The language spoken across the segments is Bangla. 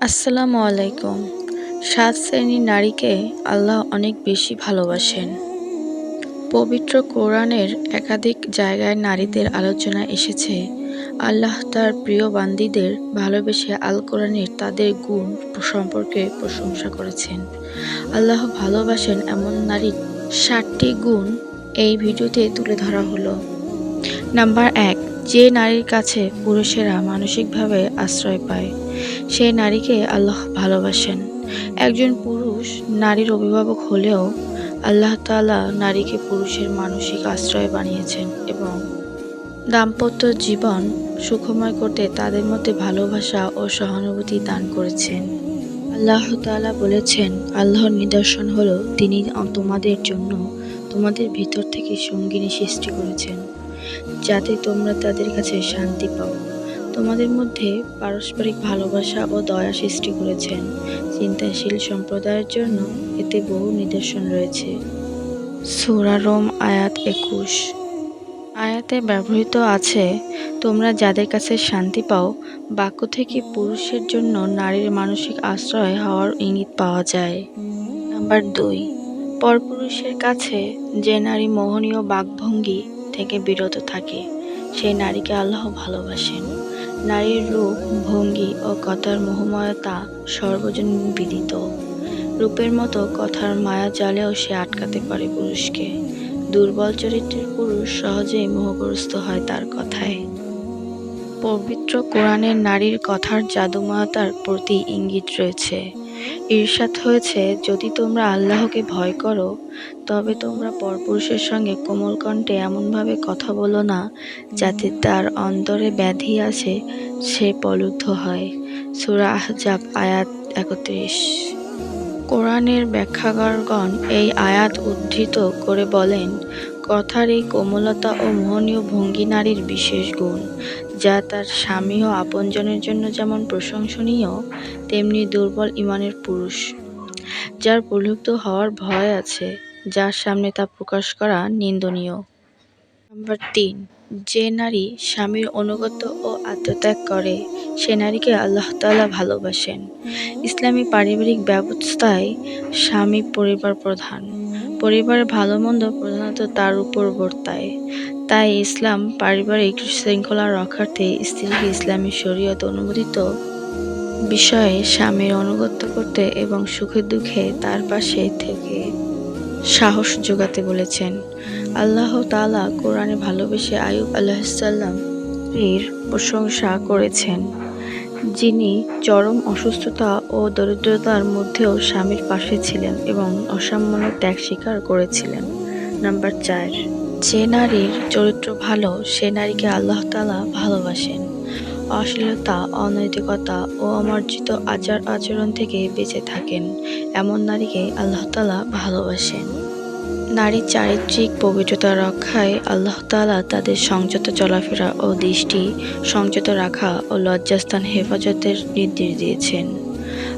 আসসালামু আলাইকুম। সাত শ্রেণির নারীকে আল্লাহ অনেক বেশি ভালোবাসেন। পবিত্র কোরআনের একাধিক জায়গায় নারীদের আলোচনা এসেছে। আল্লাহ তার প্রিয় বান্দিদের ভালোবেসে আল কোরআনের তাদের গুণ সম্পর্কে প্রশংসা করেছেন। আল্লাহ ভালোবাসেন এমন নারীর ষাটটি গুণ এই ভিডিওতে তুলে ধরা হলো। নাম্বার এক, যে নারীর কাছে পুরুষেরা মানসিকভাবে আশ্রয় পায়। সেই নারীকে আল্লাহ ভালোবাসেন। একজন পুরুষ নারীর অভিভাবক হলেও আল্লাহ তাআলা নারীকে পুরুষের মানসিক আশ্রয় বানিয়েছেন এবং দাম্পত্য জীবন সুখময় করতে তাদের মধ্যে ভালোবাসা ও সহানুভূতি দান করেছেন। আল্লাহ তাআলা বলেছেন, আল্লাহর নিদর্শন হলো তিনি তোমাদের জন্য তোমাদের ভিতর থেকে সঙ্গিনী সৃষ্টি করেছেন, যাতে তোমরা তাদের কাছে শান্তি পাও। তোমাদের মধ্যে পারস্পরিক ভালোবাসা ও দয়া সৃষ্টি করেছেন। চিন্তাশীল সম্প্রদায়ের জন্য এতে বহু নিদর্শন রয়েছে। সূরা রোম, আয়াত একুশ। আয়াতে ব্যবহৃত আছে, তোমরা যাদের কাছে শান্তি পাও, বাক্য থেকে পুরুষের জন্য নারীর মানসিক আশ্রয় হওয়ার ইঙ্গিত পাওয়া যায়। নাম্বার দুই, পরপুরুষের কাছে যে নারী মোহনীয় বাকভঙ্গি থেকে বিরত থাকে, সেই নারীকে আল্লাহ ভালোবাসেন। নারীর রূপ, ভঙ্গি ও কথার মোহময়তা সর্বজন বিদিত। রূপের মতো কথার মায়া জালেও সে আটকাতে পারে পুরুষকে। দুর্বল চরিত্রের পুরুষ সহজেই মোহগ্রস্ত হয় তার কথায়। পবিত্র কোরআনের নারীর কথার জাদুময়তার প্রতি ইঙ্গিত রয়েছে। ঈর্ষাদ হয়েছে, যদি তোমরা আল্লাহকে ভয় করো তবে তোমরা পরপুরুষের সঙ্গে কোমল কণ্ঠে এমনভাবে কথা বলো না, যাতে তার অন্তরে ব্যাধি আছে, সে পলুদ্ধ হয়। সুরা আহজাব, আয়াত একত্রিশ। কোরআনের ব্যাখ্যাকারগণ এই আয়াত উদ্ধৃত করে বলেন, কথার এই কোমলতা ও মোহনীয় ভঙ্গি নারীর বিশেষ গুণ, যা তার স্বামী ও আপনজনের জন্য যেমন প্রশংসনীয়, তেমনি দুর্বল ইমানের পুরুষ, যার প্রলুব্ধ হওয়ার ভয় আছে। যার সামনে তা প্রকাশ করা নিন্দনীয়। নাম্বার তিন, যে নারী স্বামীর অনুগত ও আত্মত্যাগ করে, সে নারীকে আল্লাহ তাআলা ভালোবাসেন। ইসলামী পারিবারিক ব্যবস্থায় স্বামী পরিবার প্রধান। পরিবারের ভালো মন্দ প্রধানত তার উপর বর্তায়। তাই ইসলাম পারিবারিক শৃঙ্খলা রক্ষার্থে স্ত্রীকে ইসলামী শরীয়ত অনুমোদিত বিষয়ে স্বামীর আনুগত্য করতে এবং সুখে দুঃখে তার পাশে থেকে সাহস যোগাতে বলেছেন। আল্লাহ তাআলা কোরআনে ভালোবেসে আয়ুব আলাহিসাল্লাম এর প্রশংসা করেছেন। যিনি চরম অসুস্থতা ও দরিদ্রতার মধ্যেও স্বামীর পাশে ছিলেন এবং অসামান্য ত্যাগ স্বীকার করেছিলেন। নাম্বার চার, যে নারীর চরিত্র ভালো, সে নারীকে আল্লাহ তাআলা ভালোবাসেন। অশ্লীলতা, অনৈতিকতা ও অমার্জিত আচার আচরণ থেকে বেঁচে থাকেন। এমন নারীকে আল্লাহ তাআলা ভালোবাসেন। নারীর চারিত্রিক পবিত্রতা রক্ষায় আল্লাহ তাআলা তাদের সংযত চলাফেরা ও দৃষ্টি সংযত রাখা ও লজ্জাস্থান হেফাজতের নির্দেশ দিয়েছেন।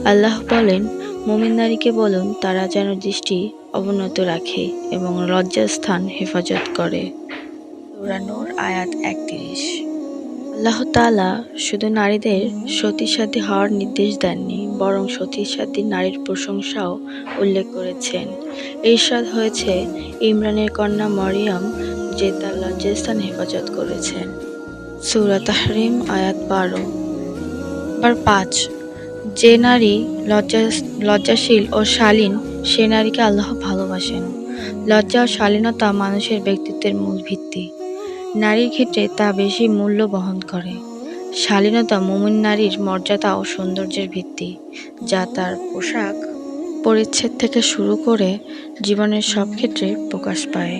আল্লাহ বলেন, মুমিন নারীকে বলুন, তারা যেন দৃষ্টি অবনত রাখে এবং লজ্জাস্থান হেফাজত করে। নূর আয়াত একত্রিশ। আল্লাহ তাআলা শুধু নারীদের সতীসাধ্যী হওয়ার নির্দেশ দেননি, বরং সতীসাধ্যী নারীর প্রশংসাও উল্লেখ করেছেন। ঈর্ষাদ হয়েছে ইমরানের কন্যা মরিয়ম, যে তার লজ্জাস্থান হেফাজত করেছেন। সূরা তাহরিম, আয়াত বারো। নাম্বার পাঁচ, যে নারী লজ্জা, লজ্জাশীল ও শালীন, সে নারীকে আল্লাহ ভালোবাসেন। লজ্জা ও শালীনতা মানুষের ব্যক্তিত্বের মূল ভিত্তি। নারীর ক্ষেত্রে তা বেশি মূল্য বহন করে। শালীনতা মুমিন নারীর মর্যাদা ও সৌন্দর্যের ভিত্তি, যা তার পোশাক পরিচ্ছেদ থেকে শুরু করে জীবনের সব ক্ষেত্রে প্রকাশ পায়।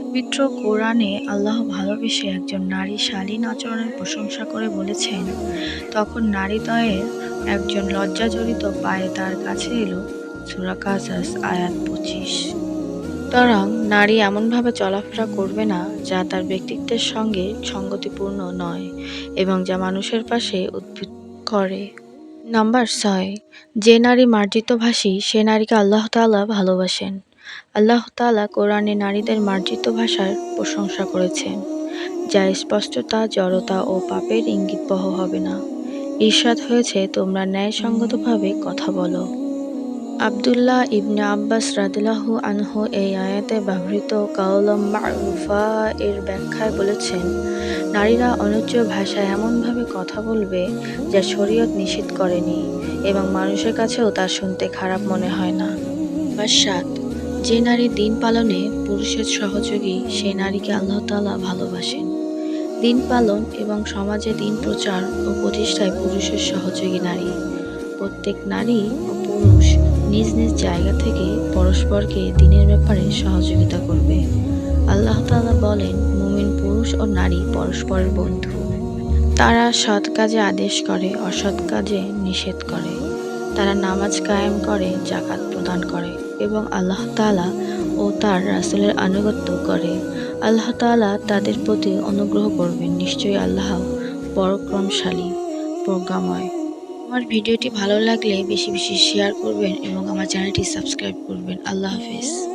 পবিত্র কোরআনে আল্লাহ ভালোবেসে একজন নারী শালীন আচরণের প্রশংসা করে বলেছেন, তখন নারীদয়ের একজন লজ্জাজড়িত পায়ে তার কাছে এলো। সূরা কাসাস, আয়াত পঁচিশ। সুতরাং নারী এমনভাবে চলাফেরা করবে না যা তার ব্যক্তিত্বের সঙ্গে সঙ্গতিপূর্ণ নয় এবং যা মানুষের পাশে উদ্ভিদ করে। নাম্বার ছয়, যে নারী মার্জিতভাষী, সে নারীকে আল্লাহ তাআলা ভালোবাসেন। আল্লাহ তালা কোরআনে নারীদের মার্জিত ভাষার প্রশংসা করেছেন, যা স্পষ্টতা, জড়তা ও পাপের ইঙ্গিতবহ হবে না। ঈর্ষাদ হয়েছে, তোমরা ন্যায়সঙ্গতভাবে কথা বলো। আবদুল্লাহ ইবনে আব্বাস রাদিল্লাহু আনহু এই আয়াতে ব্যবহৃত কাউলম এর ব্যাখ্যায় বলেছেন, নারীরা অনুচ্চ ভাষায় এমনভাবে কথা বলবে যা শরীয়ত নিষেধ করেনি এবং মানুষের কাছেও তা শুনতে খারাপ মনে হয় না। নাম্বার সাত, যে নারী দিন পালনে পুরুষের সহযোগী সেই নারীকে আল্লাহ তাআলা ভালোবাসেন। দিন পালন এবং সমাজে দিন প্রচার ও প্রতিষ্ঠায় পুরুষের সহযোগী নারী। প্রত্যেক নারী ও পুরুষ নিজ নিজ জায়গা থেকে পরস্পরকে দিনের ব্যাপারে সহযোগিতা করবে। আল্লাহ তাআলা বলেন, মুমিন পুরুষ ও নারী পরস্পরের বন্ধু। তারা সৎ কাজে আদেশ করে, অসৎ কাজে নিষেধ করে। তারা নামাজ কায়েম করে জাকাত প্রদান করে এবং আল্লাহ তাআলা ও তার রাসূলের আনুগত্য করে। আল্লাহ তাআলা তাদের প্রতি অনুগ্রহ করবেন। নিশ্চয়ই আল্লাহ পরাক্রমশালী, প্রজ্ঞাময়। আমার ভিডিওটি ভালো লাগলে বেশি বেশি শেয়ার করবেন এবং আমার চ্যানেলটি সাবস্ক্রাইব করবেন। আল্লাহ হাফেজ।